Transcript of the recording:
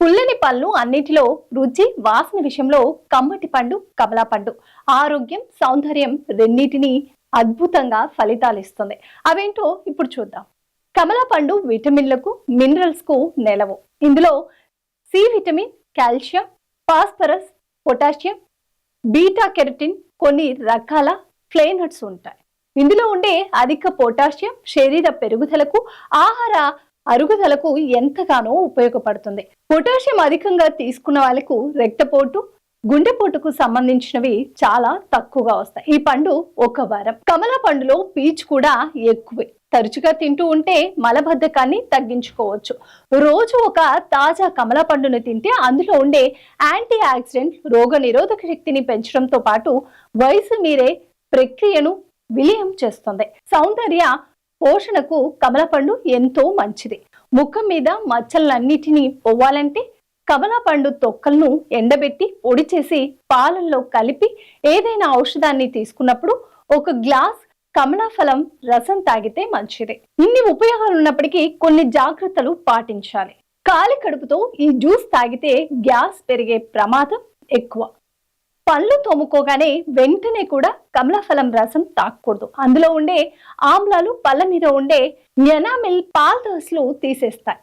పుల్లని పళ్ళు అన్నిటిలో రుచి వాసన విషయంలో కమ్మటి పండు కమలా పండు. ఆరోగ్యం సౌందర్యం రెండింటిని అద్భుతంగా ఫలితాలు ఇస్తుంది. అవేంటో ఇప్పుడు చూద్దాం. కమలా పండు విటమిన్లకు మినరల్స్కు నెలవు. ఇందులో C vitamin calcium phosphorus potassium beta carotene కొన్ని రకాల ఫ్లేనట్స్ ఉంటాయి. ఇందులో ఉండే అధిక పొటాషియం శరీర పెరుగుదలకు ఆహార అరుగుదలకు ఎంతగానో ఉపయోగపడుతుంది. పొటాషియం అధికంగా తీసుకున్న వాళ్ళకు రక్తపోటు గుండెపోటుకు సంబంధించినవి చాలా తక్కువగా వస్తాయి. ఈ పండు ఒక వారం. కమలా పండులో పీచు కూడా ఎక్కువే. తరచుగా తింటూ ఉంటే మలబద్ధకాన్ని తగ్గించుకోవచ్చు. రోజు ఒక తాజా కమలా పండును తింటే అందులో ఉండే యాంటీ ఆక్సిడెంట్ రోగ నిరోధక శక్తిని పెంచడంతో పాటు వయసు మీరే ప్రక్రియను విలీనం చేస్తుంది. సౌందర్య పోషణకు కమలపండు ఎంతో మంచిది. ముఖం మీద మచ్చలన్నిటినీ పోవాలంటే కమలపండు తొక్కలను ఎండబెట్టి పొడి చేసి పాలల్లో కలిపి ఏదైనా ఔషధాన్ని తీసుకున్నప్పుడు ఒక గ్లాస్ కమలాఫలం రసం తాగితే మంచిది. ఇన్ని ఉపయోగాలు ఉన్నప్పటికీ కొన్ని జాగ్రత్తలు పాటించాలి. కాలి కడుపుతో ఈ జ్యూస్ తాగితే గ్యాస్ పెరిగే ప్రమాదం ఎక్కువ. పళ్ళు తోముకోగానే వెంటనే కూడా కమలాఫలం రసం తాకూడదు. అందులో ఉండే ఆమ్లాలు పళ్ళ మీద ఉండే ఎనామిల్ పాల్ తీసేస్తాయి.